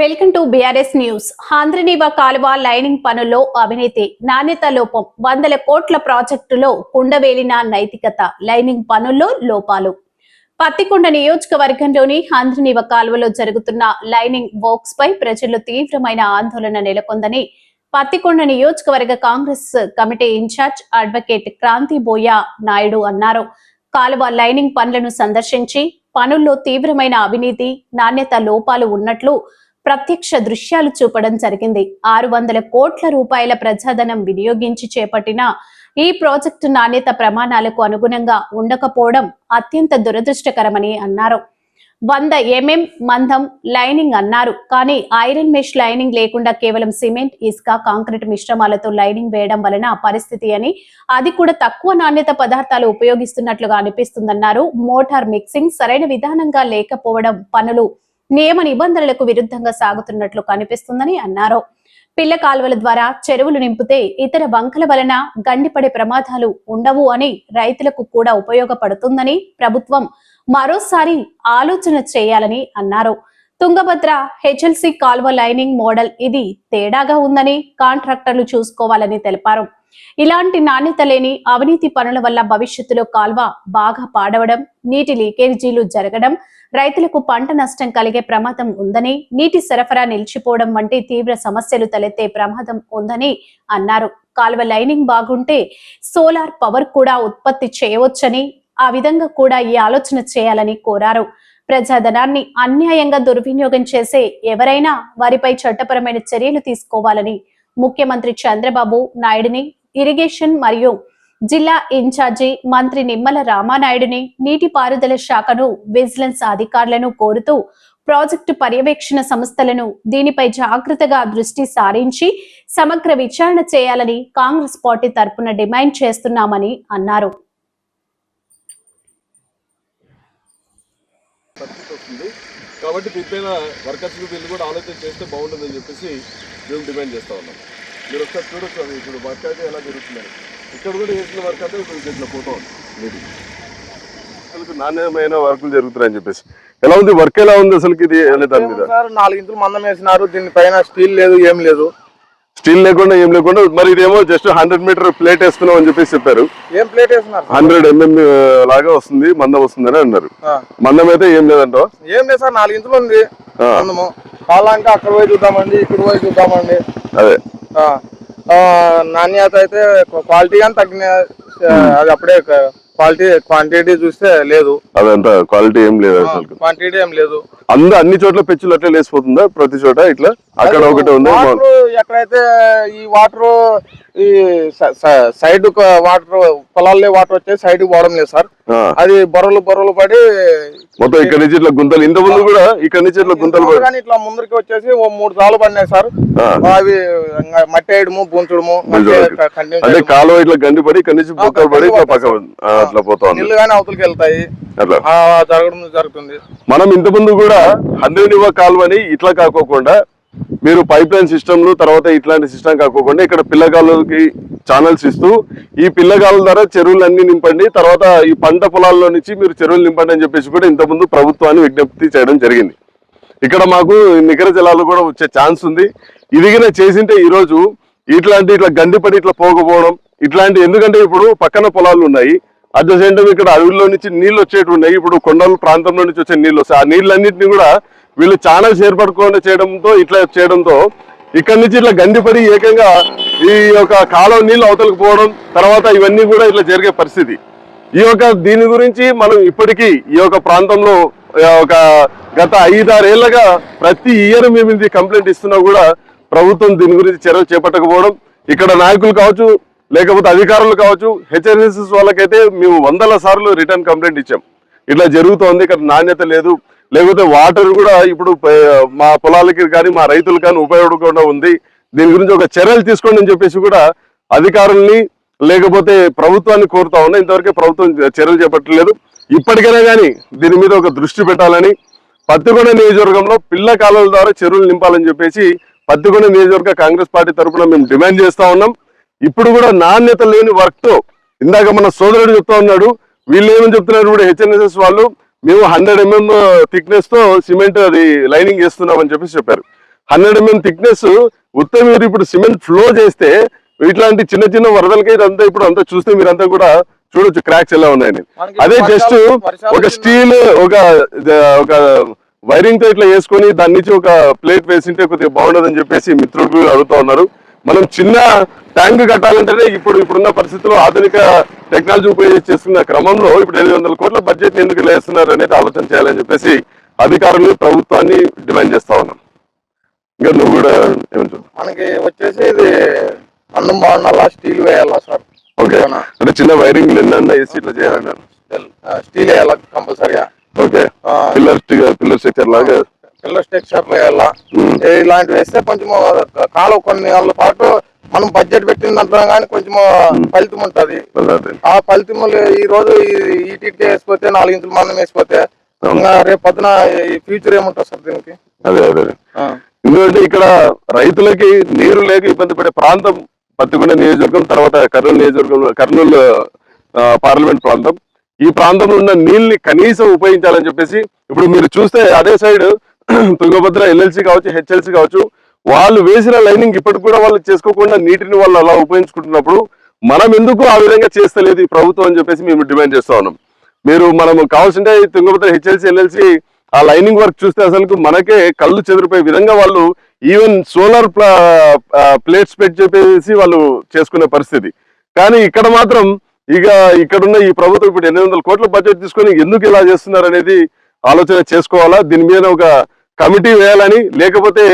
Welcome to BRS news. ఆంధ్రనీవా కాలువ lining పనుల్లో అవినీతి నాణ్యత లోపం వందల కోట్ల ప్రాజెక్టులో కుండవేలిన నైతికత లైనింగ్ పనుల్లో లోపాలు. పత్తికొండ నియోజకవర్గంలోని ఆంధ్రనీవ కాలువలో జరుగుతున్న లైనింగ్ వర్క్స్ పై ప్రజల్లో తీవ్రమైన ఆందోళన నెలకొందని పత్తికొండ నియోజకవర్గ Congress committee incharge advocate Kranthi Boya Naidu అన్నారు. కాలువ లైనింగ్ పనులను సందర్శించి పనుల్లో తీవ్రమైన అవినీతి నాణ్యత లోపాలు ఉన్నట్లు ప్రత్యక్ష దృశ్యాలు చూపడం జరిగింది. ఆరు వందల కోట్ల రూపాయల ప్రజాధనం వినియోగించి చేపట్టిన ఈ ప్రాజెక్టు నాణ్యత ప్రమాణాలకు అనుగుణంగా ఉండకపోవడం అత్యంత దురదృష్టకరమని అన్నారు. వంద ఎంఎం మందం లైనింగ్ అన్నారు. కానీ ఐరన్ మెష్ లైనింగ్ లేకుండా కేవలం సిమెంట్ ఇసుక కాంక్రీట్ మిశ్రమాలతో లైనింగ్ వేయడం వలన పరిస్థితి అని అది కూడా తక్కువ నాణ్యత పదార్థాలు ఉపయోగిస్తున్నట్లుగా అనిపిస్తుందన్నారు. మోటార్ మిక్సింగ్ సరైన విధానంగా లేకపోవడం పనులు నియమ నిబంధనలకు విరుద్ధంగా సాగుతున్నట్లు కనిపిస్తుందని అన్నారు. పిల్ల కాలువల ద్వారా చెరువులు నింపితే ఇతర బంకల వలన గండిపడే ప్రమాదాలు ఉండవు అని రైతులకు కూడా ఉపయోగపడుతుందని ప్రభుత్వం మరోసారి ఆలోచన చేయాలని అన్నారు. తుంగభద్ర హెచ్ఎల్సి కాల్వ లైనింగ్ మోడల్ ఇది తేడాగా ఉందని కాంట్రాక్టర్లు చూసుకోవాలని తెలిపారు. ఇలాంటి నాణ్యత లేని అవినీతి పనుల వల్ల భవిష్యత్తులో కాల్వ బాగా పాడవడం నీటి లీకేజీలు జరగడం రైతులకు పంట నష్టం కలిగే ప్రమాదం ఉందని నీటి సరఫరా నిలిచిపోవడం వంటి తీవ్ర సమస్యలు తలెత్తే ప్రమాదం ఉందని అన్నారు. కాలువ లైనింగ్ బాగుంటే సోలార్ పవర్ కూడా ఉత్పత్తి చేయవచ్చని ఆ విధంగా కూడా ఈ ఆలోచన చేయాలని కోరారు. ప్రజాధనాన్ని అన్యాయంగా దుర్వినియోగం చేసే ఎవరైనా వారిపై చట్టపరమైన చర్యలు తీసుకోవాలని ముఖ్యమంత్రి చంద్రబాబు నాయుడిని ఇరిగేషన్ మరియు జిల్లా ఇన్ఛార్జి మంత్రి నిమ్మల రామానాయుడిని నీటిపారుదల శాఖను విజిలెన్స్ అధికారులను కోరుతూ ప్రాజెక్టు పర్యవేక్షణ సంస్థలను దీనిపై జాగ్రత్తగా దృష్టి సారించి సమగ్ర విచారణ చేయాలని కాంగ్రెస్ పార్టీ తరపున డిమాండ్ చేస్తున్నామని అన్నారు. కాబట్టి దీనిపైన వర్కర్స్ వీళ్ళు కూడా ఆలోచన చేస్తే బాగుంటుందని చెప్పేసి మేము డిమాండ్ చేస్తా ఉన్నాం. మీరు ఒకసారి చూడొచ్చు అది ఇప్పుడు వర్క్ అయితే ఎలా జరుగుతుందని. ఇక్కడ కూడా చేసిన వర్క్ ఇప్పుడు దీంట్లో పోతా అసలు నాణ్యమైన వర్కులు జరుగుతున్నాయని చెప్పేసి. ఎలా ఉంది? వర్క్ ఎలా ఉంది అసలు ఇది అనే దాని మీద? సార్ నాలుగు ఇంచులు మందం వేసినారు. దీనిపైన స్టీల్ లేదు ఏం లేదు. స్టీల్ లేకుండా ఏం లేకుండా మరి ఇదేమో జస్ట్ హండ్రెడ్ మీటర్ ప్లేట్ వేస్తున్నాం అని చెప్పేసి చెప్పారు. ఏం ప్లేట్ వేసినారు? సార్? హండ్రెడ్ ఎంఎం లాగా వస్తుంది మందం వస్తుందని అన్నారు. ఆ. మందం అయితే ఏం లేదంట ఏం లేదు సార్ నాలుగు ఇంచులు ఉంది ఆ. మందము. కావాలంటే అక్కడ పోయి చూద్దామండి ఇక్కడ పోయి చూద్దామండి. అదే. నాణ్యత అయితే క్వాలిటీ కానీ తగ్గిన అది అప్పుడే క్వాలిటీ క్వాంటిటీ చూస్తే లేదు. అదంతా క్వాలిటీ ఏం లేదు అసలు క్వాంటిటీ ఏం లేదు. అందు అన్ని చోట్ల పెచ్చులు అట్లే లేసిపోతుందా? ప్రతి చోట ఇట్లా అక్కడ ఒకటి ఉంది? ఎక్కడైతే ఈ వాటర్ ఈ సైడ్ వాటర్ పొలాల్లో వాటర్ వచ్చే సైడ్ పోవడం లేదు సార్. అది బొర్రలు బొర్రలు పడి మొత్తం ఇక్కడ నుంచి ఇట్లా గుంతలు. ఇంత ముందు కూడా ఇక్కడ నుంచి ఇట్లా గుంతలు కానీ ఇట్లా ముందరికి వచ్చేసి ఓ మూడు సార్లు పడినాయి సార్. అవి మట్టి వేయడము బూంచడము అంటే. కాలువ ఇట్లా గండి పడి ఇక్కడ నుంచి బుక్కలు పడి పక్క అట్లా పోతా ఉంది. నీళ్ళు కానీ అవతలకి వెళ్తాయి. జరగడం జరుగుతుంది. మనం ఇంత ముందు కూడా ఇవ్వ కాలువని ఇట్లా కాకోకుండా మీరు పైప్ లైన్ సిస్టమ్లు తర్వాత ఇట్లాంటి సిస్టమ్ కాకోకుండా. ఇక్కడ పిల్లగాళ్ళకి ఛానల్స్ ఇస్తూ ఈ పిల్లగాళ్ళ ద్వారా చెరువులు అన్ని నింపండి తర్వాత ఈ పంట పొలాల్లో నుంచి మీరు చెరువులు నింపండి అని చెప్పేసి కూడా ఇంతకుముందు ప్రభుత్వాన్ని విజ్ఞప్తి చేయడం జరిగింది. ఇక్కడ మాకు నికర జలాలు కూడా వచ్చే ఛాన్స్ ఉంది. ఇదిగిన చేసింటే ఈ రోజు ఇట్లాంటి ఇట్లా గండిపడి ఇట్లా పోకపోవడం ఇట్లాంటి ఎందుకంటే ఇప్పుడు పక్కన పొలాలు ఉన్నాయి. అట్ ద సేమ్ టైం ఇక్కడ అడవుల్లో నుంచి నీళ్ళు వచ్చేటి ఉన్నాయి. ఇప్పుడు కొండల ప్రాంతంలో నుంచి వచ్చే నీళ్ళు వస్తాయి. ఆ నీళ్ళన్నింటినీ కూడా వీళ్ళు ఛానల్స్ ఏర్పడుకోకుండా చేయడంతో ఇట్లా చేయడంతో ఇక్కడ నుంచి ఇట్లా గండిపడి ఏకంగా ఈ యొక్క కాలువ నీళ్ళు అవతలకు పోవడం తర్వాత ఇవన్నీ కూడా ఇట్లా జరిగే పరిస్థితి. ఈ యొక్క దీని గురించి మనం ఇప్పటికీ ఈ యొక్క ప్రాంతంలో ఒక గత ఐదారేళ్ళగా ప్రతి ఇయర్ మేము ఇది కంప్లైంట్ ఇస్తున్నా కూడా ప్రభుత్వం దీని గురించి చర్యలు చేపట్టకపోవడం ఇక్కడ నాయకులు కావచ్చు లేకపోతే అధికారులు కావచ్చు హెచ్ఎన్ఎస్ఎస్ వాళ్ళకైతే మేము వందల సార్లు రిటర్న్ కంప్లైంట్ ఇచ్చాం. ఇట్లా జరుగుతోంది ఇక్కడ నాణ్యత లేదు లేకపోతే వాటర్ కూడా ఇప్పుడు మా పొలాలకి కానీ మా రైతులకు కానీ ఉపయోగకుండా ఉంది. దీని గురించి ఒక చర్యలు తీసుకోండి అని చెప్పేసి కూడా అధికారుల్ని లేకపోతే ప్రభుత్వాన్ని కోరుతా ఉన్నా ఇంతవరకే ప్రభుత్వం చర్యలు చేపట్టలేదు. ఇప్పటికైనా కానీ దీని మీద ఒక దృష్టి పెట్టాలని పత్తికొండ నియోజకవర్గంలో పిల్ల కాలువల ద్వారా చెరువులు నింపాలని చెప్పేసి పత్తికొండ నియోజకవర్గ కాంగ్రెస్ పార్టీ తరఫున మేము డిమాండ్ చేస్తా ఉన్నాం. ఇప్పుడు కూడా నాణ్యత లేని వర్క్తో ఇందాక మన సోదరుడు చెప్తా ఉన్నాడు. వీళ్ళు ఏమని చెప్తున్నారు కూడా హెచ్ఎన్ఎస్ఎస్ వాళ్ళు మేము హండ్రెడ్ ఎంఎం థిక్నెస్తో సిమెంట్ అది లైనింగ్ చేస్తున్నామని చెప్పేసి చెప్పారు. హండ్రెడ్ ఎంఎం థిక్నెస్ ఉత్త మీరు ఇప్పుడు సిమెంట్ ఫ్లో చేస్తే ఇట్లాంటి చిన్న చిన్న వరదలకి ఇదంతా ఇప్పుడు అంతా చూస్తే మీరంతా కూడా చూడొచ్చు క్రాక్స్ ఎలా ఉన్నాయని. అదే జస్ట్ ఒక స్టీల్ ఒక ఒక వైరింగ్తో ఇట్లా వేసుకొని దాని నుంచి ఒక ప్లేట్ వేసింటే కొద్దిగా బాగుండదని చెప్పేసి మిత్రులు అడుగుతా ఉన్నారు. మనం చిన్న ట్యాంక్ కట్టాలంటేనే ఇప్పుడు ఇప్పుడున్న పరిస్థితుల్లో ఆధునిక టెక్నాలజీ ఉపయోగించి చేస్తున్న క్రమంలో ఇప్పుడు ఎనిమిది వందల కోట్ల బడ్జెట్ ఎందుకు లేస్తున్నారు అనేది ఆలోచన చేయాలని చెప్పేసి అధికారులు ప్రభుత్వాన్ని డిమాండ్ చేస్తా ఉన్నాం. ఇంకా నువ్వు కూడా మనకి వచ్చేసి ఇది అన్నం బాగుండాలా స్టీల్ వేయాలా సార్? ఓకే. అంటే చిన్న వైరింగ్ ఎన్న ఏసీ ఇట్లా చేయాలన్నారు స్టీల్ వేయాలా కంపల్సరిగా? ఓకే. పిల్లర్ పిల్లర్ స్ట్రక్చర్ లాగా? పిల్లర్ స్ట్రక్చర్ వేయాలా? ఇలాంటివి వేస్తే కొంచెం కాలం కొన్ని వాళ్ళ పాటు మనం బడ్జెట్ పెట్టింది అంటున్నాం కానీ కొంచెం ఫలితం ఉంటది. ఆ ఫలితములు ఈ రోజు ఈ- ఈ టీకే వేసిపోతే నాలుగు ఇంచులు మనం వేసిపోతే రేపు పొద్దున ఫ్యూచర్ ఏముంటుంది సార్ దీనికి? అదే అదే. ఎందుకంటే ఇక్కడ రైతులకి నీరు లేక ఇబ్బంది పడే ప్రాంతం పత్తికొండ నియోజకవర్గం తర్వాత కర్నూలు నియోజకవర్గం కర్నూలు పార్లమెంట్ ప్రాంతం. ఈ ప్రాంతంలో ఉన్న నీళ్ళని కనీసం ఉపయోగించాలని చెప్పేసి ఇప్పుడు మీరు చూస్తే అదే సైడ్ తుంగభద్ర ఎల్ఎల్సి కావచ్చు హెచ్ఎల్సి కావచ్చు వాళ్ళు వేసిన లైనింగ్ ఇప్పటికి కూడా వాళ్ళు చేసుకోకుండా నీటిని వాళ్ళు అలా ఉపయోగించుకుంటున్నప్పుడు మనం ఎందుకు ఆ విధంగా చేస్తలేదు ఈ ప్రభుత్వం అని చెప్పేసి మేము డిమాండ్ చేస్తా ఉన్నాం. మీరు మనం కావాల్సింటే తుంగభద్ర హెచ్ఎల్సి ఎల్ఎల్సి ఆ లైనింగ్ వర్క్ చూస్తే అసలు మనకే కళ్ళు చెదిరిపోయే విధంగా వాళ్ళు ఈవెన్ సోలార్ ప్లేట్స్ పెట్టి చెప్పేసి వాళ్ళు చేసుకునే పరిస్థితి. కానీ ఇక్కడ మాత్రం ఇక ఇక్కడున్న ఈ ప్రభుత్వం ఇప్పుడు ఎనిమిది వందల కోట్ల బడ్జెట్ తీసుకొని ఎందుకు ఇలా చేస్తున్నారు అనేది ఆలోచన చేసుకోవాలా? దీని మీద ఒక కమిటీ వేయాలని లేకపోతే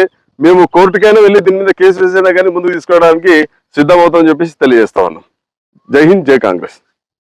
మేము కోర్టుకైనా వెళ్ళి దీని మీద కేసు వేసైనా కానీ ముందుకు తీసుకోవడానికి సిద్ధమవుతామని చెప్పేసి తెలియజేస్తా ఉన్నాం. జై హింద్ జై కాంగ్రెస్.